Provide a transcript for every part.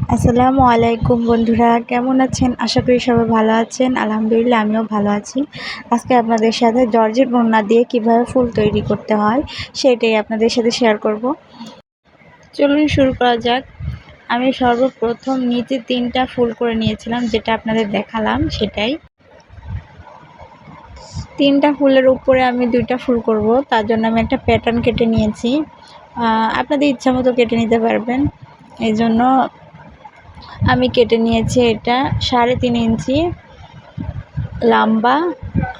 আসসালামু আলাইকুম বন্ধুরা, কেমন আছেন? আশা করি সবাই ভালো আছেন। আলহামদুলিল্লাহ, আমিও ভালো আছি। আজকে আপনাদের সাথে জর্জেট বন্যা দিয়ে কীভাবে ফুল তৈরি করতে হয়, সেটাই আপনাদের সাথে শেয়ার করব। চলুন শুরু করা যাক। আমি সর্বপ্রথম নিচে তিনটা ফুল করে নিয়েছিলাম, যেটা আপনাদের দেখালাম, সেটাই। তিনটা ফুলের উপরে আমি দুইটা ফুল করব, তার জন্য আমি একটা প্যাটার্ন কেটে নিয়েছি। আপনাদের ইচ্ছা মতো কেটে নিতে পারবেন। এই জন্য আমি কেটে নিয়েছি এটা সাড়ে তিন ইঞ্চি লম্বা,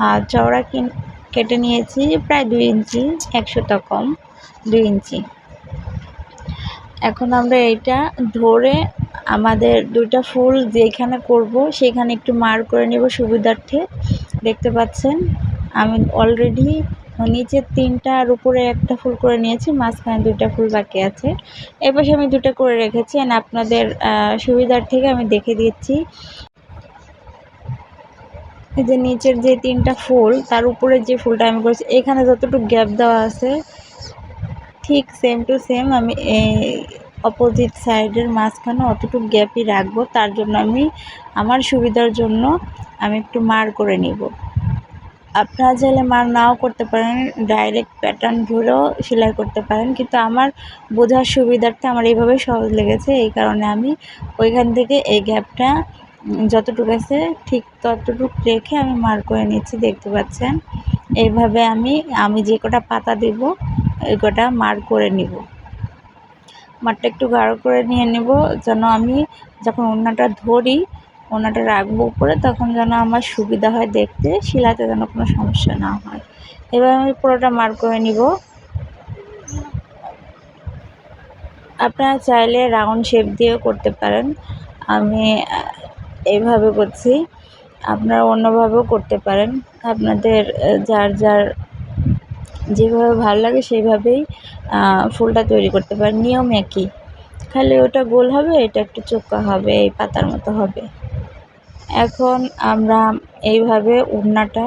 আর চওড়া কেটে নিয়েছি প্রায় দুই ইঞ্চি, একশো একশোটা কম, দুই ইঞ্চি। এখন আমরা এটা ধরে আমাদের দুইটা ফুল যেখানে করব সেখানে একটু মার করে নেব সুবিধার্থে। দেখতে পাচ্ছেন, আমি অলরেডি নিচের তিনটা আর উপরে একটা ফুল করে নিয়েছি, মাঝখানে দুইটা ফুল বাকি আছে। এপাশে আমি দুটো করে রেখেছি আর আপনাদের সুবিধার থেকে আমি দেখে দিচ্ছি। এই যে নিচের যে তিনটা ফুল, তার উপরে যে ফুলটা আমি করেছি, এখানে যতটুকু গ্যাপ দেওয়া আছে, ঠিক সেম টু সেম আমি এই অপোজিট সাইডের মাঝখানে অতটুকু গ্যাপই রাখব। তার জন্য আমি, আমার সুবিধার জন্য আমি একটু মার করে নিব। আপনারা চাইলে মার নাও করতে পারেন ডাইরেক্ট প্যাটার্ন ধরেও সেলাই করতে পারেন, কিন্তু আমার বোঝার সুবিধার্থে আমার এইভাবে সহজ লেগেছে, এই কারণে আমি ওইখান থেকে এই গ্যাপটা যতটুকু আছে ঠিক ততটুকু রেখে আমি মার করে নিচ্ছি, দেখতে পাচ্ছেন? এইভাবে আমি আমি যে কটা পাতা দেব ওই কটা মার করে নিব। মারটা একটু গাঢ় করে নিয়ে নেব, যেন আমি যখন ওড়নাটা ধরি ওনাটা রাখব উপরে, তখন যেন আমার সুবিধা হয় দেখতে শিলাতে যেন কোনো সমস্যা না হয়। এবার আমি পুরোটা মার করে নিব। আপনারা চাইলে রাউন্ড শেপ দিয়েও করতে পারেন। আমি এইভাবে করছি। আপনারা অন্যভাবেও করতে পারেন। আপনাদের যার যার যেভাবে ভালো লাগে সেইভাবেই ফুলটা তৈরি করতে পারেন। নিয়ম একই। খালি ওটা গোল হবে, এটা একটু চোখা হবে, এই পাতার মতো হবে। এখন আমরা এইভাবে উড়নাটা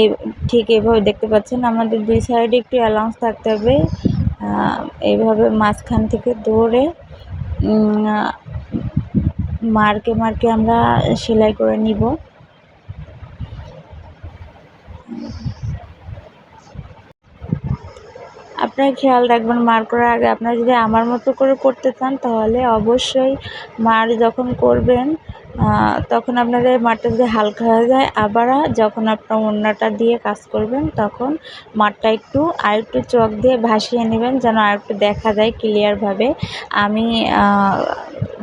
এই ঠিক এইভাবে দেখতে পাচ্ছেন, আমাদের দুই সাইডে একটু অ্যালাউন্স থাকতে হবে। এইভাবে মাঝখান থেকে ধরে মার্কে মার্কে আমরা সেলাই করে নিব। আপনারা খেয়াল রাখবেন, মার করার আগে আপনারা যদি আমার মতো করে করতে চান, তাহলে অবশ্যই মার যখন করবেন তখন আপনাদের মাঠটা যদি হালকা হয়ে যায়, আবার যখন আপনার ওড়নাটা দিয়ে কাজ করবেন, তখন মাঠটা একটু আর একটু চক দিয়ে ভাসিয়ে নেবেন, যেন আর একটু দেখা যায় ক্লিয়ারভাবে আমি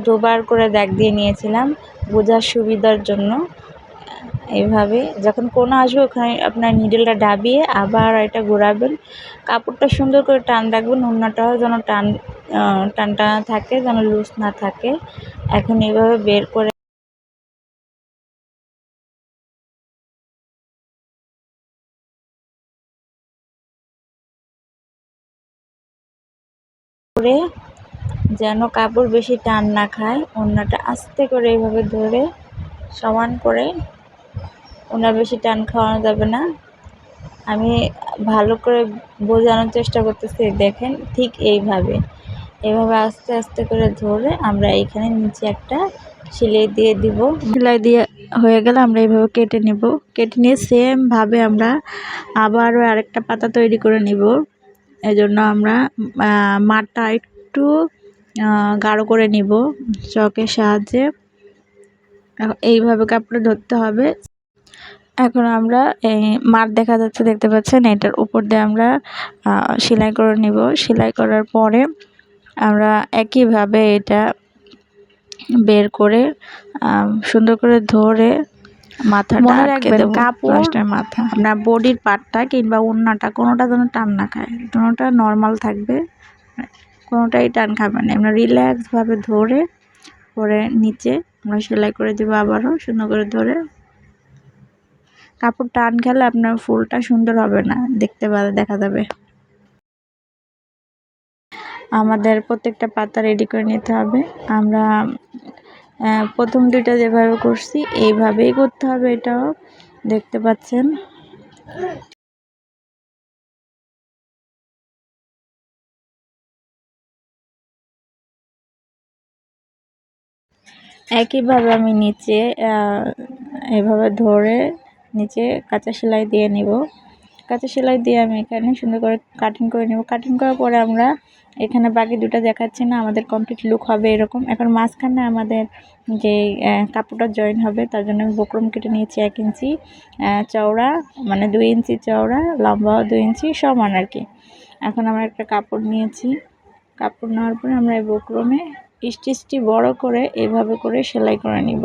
দুবার করে দাগ দিয়ে নিয়েছিলাম, বোঝার সুবিধার জন্য। এইভাবে যখন কোনো আসবে, ওখানে আপনার নিডেলটা ডাবিয়ে আবার এটা ঘোরাবেন। কাপড়টা সুন্দর করে টান রাখবেন, ওড়নাটাও যেন টান টান টানা থাকে, যেন লুজ না থাকে। এখন এইভাবে বের করে করে যেন কাপড় বেশি টান না খায়, ওড়নাটা আস্তে করে এইভাবে ধরে সমান করে ওনার বেশি টান খাওয়ানো যাবে না। আমি ভালো করে বোঝানোর চেষ্টা করতেছি, দেখেন ঠিক এইভাবে। এভাবে আস্তে আস্তে করে ধরে আমরা এখানে নিচে একটা সেলাই দিয়ে দিব। সেলাই দিয়ে হয়ে গেলে আমরা এইভাবে কেটে নেব। কেটে নিয়ে সেমভাবে আমরা আবারও আরেকটা পাতা তৈরি করে নিব। এজন্য আমরা মাঠটা একটু গাঢ় করে নিব। চকের সাহায্যে। এইভাবে কাপড়ে ধরতে হবে। এখন আমরা এই মাঠ দেখা যাচ্ছে দেখতে পাচ্ছেন এটার উপর দিয়ে আমরা সেলাই করে নিব। সেলাই করার পরে আমরা একইভাবে এটা বের করে সুন্দর করে ধরে মাথা মনে রাখবেন কাপড় মাথা। আপনার বডির পাটটা কিংবা ওড়নাটা কোনোটা যেন টান না খায়। কোনোটা নর্মাল থাকবে কোনোটাই টান খাবে না। আমরা রিল্যাক্সভাবে ধরে পরে নিচে আমরা সেলাই করে দেবো আবারও সুন্দর করে ধরে। কাপড় টান খেলে আপনার ফুলটা সুন্দর হবে না। দেখতে পারে, দেখা যাবে। আমাদের প্রত্যেকটা পাতা রেডি করে নিতে হবে। আমরা প্রথম দুইটা যেভাবে করছি, এইভাবেই করতে হবে এটাও। দেখতে পাচ্ছেন? একইভাবে আমি নিচে এভাবে ধরে নিচে কাঁচা সেলাই দিয়ে নেব। কাঁচা সেলাই দিয়ে আমি এখানে সুন্দর করে কাটিং করে নেব। কাটিং করার পরে আমরা এখানে বাকি দুটো দেখাচ্ছি না, আমাদের কমপ্লিট লুক হবে এরকম। এখন মাঝখানে আমাদের যে কাপড়টা জয়েন হবে, তার জন্য আমি বকরম কেটে নিয়েছি এক ইঞ্চি চওড়া মানে দুই ইঞ্চি চওড়া, লম্বাও দুই ইঞ্চি, সমান আর কি। এখন আমরা একটা কাপড় নিয়েছি। কাপড় নেওয়ার পরে আমরা এই বকরমে স্টিচটি বড় করে এভাবে করে সেলাই করে নিব।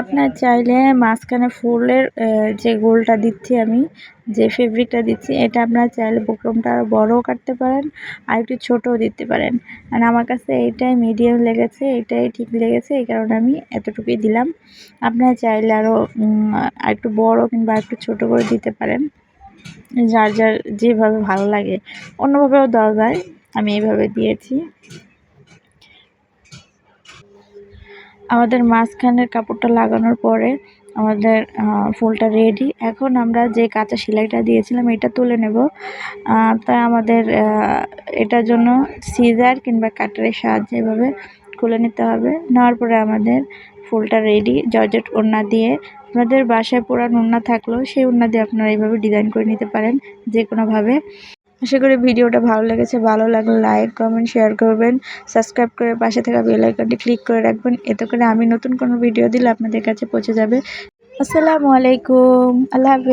আপনার চাইলে মাঝখানে ফুলের যে গোলটা দিচ্ছি আমি, যে ফেব্রিকটা দিচ্ছি, এটা আপনার চাইলে বক্রমটা আরও বড়ও কাটতে পারেন, আর একটু ছোটও দিতে পারেন। আর আমার কাছে এইটাই মিডিয়াম লেগেছে এটাই ঠিক লেগেছে, এই কারণে আমি এতটুকুই দিলাম। আপনারা চাইলে আরও আর একটু বড় কিংবা একটু ছোট করে দিতে পারেন। যার যার যেভাবে ভালো লাগে। অন্যভাবেও দেওয়া যায়, আমি এইভাবে দিয়েছি। আমাদের মাঝখানের কাপড়টা লাগানোর পরে আমাদের ফুলটা রেডি এখন আমরা যে কাঁচা সেলাইটা দিয়েছিলাম, এটা তুলে নেব। তাই আমাদের এটার জন্য সিজার কিংবা কাটারের সাহায্যে এভাবে খুলে নিতে হবে। নেওয়ার পরে আমাদের ফুলটা রেডি জর্জেট ওড়না দিয়ে। আপনাদের বাসায় পুরান ওড়না থাকলেও সেই ওড়না দিয়ে আপনারা এইভাবে ডিজাইন করে নিতে পারেন যে কোনোভাবে আশা করি ভিডিওটা ভালো লেগেছে, ভালো লাগলে লাইক কমেন্ট শেয়ার করবেন সাবস্ক্রাইব করে পাশে থাকা বেল আইকনটি ক্লিক করে রাখবেন, এতে করে আমি নতুন কোনো ভিডিও দিলে আপনাদের কাছে পৌঁছে যাবে। আসসালামু আলাইকুম, আল্লাহ হাফেজ।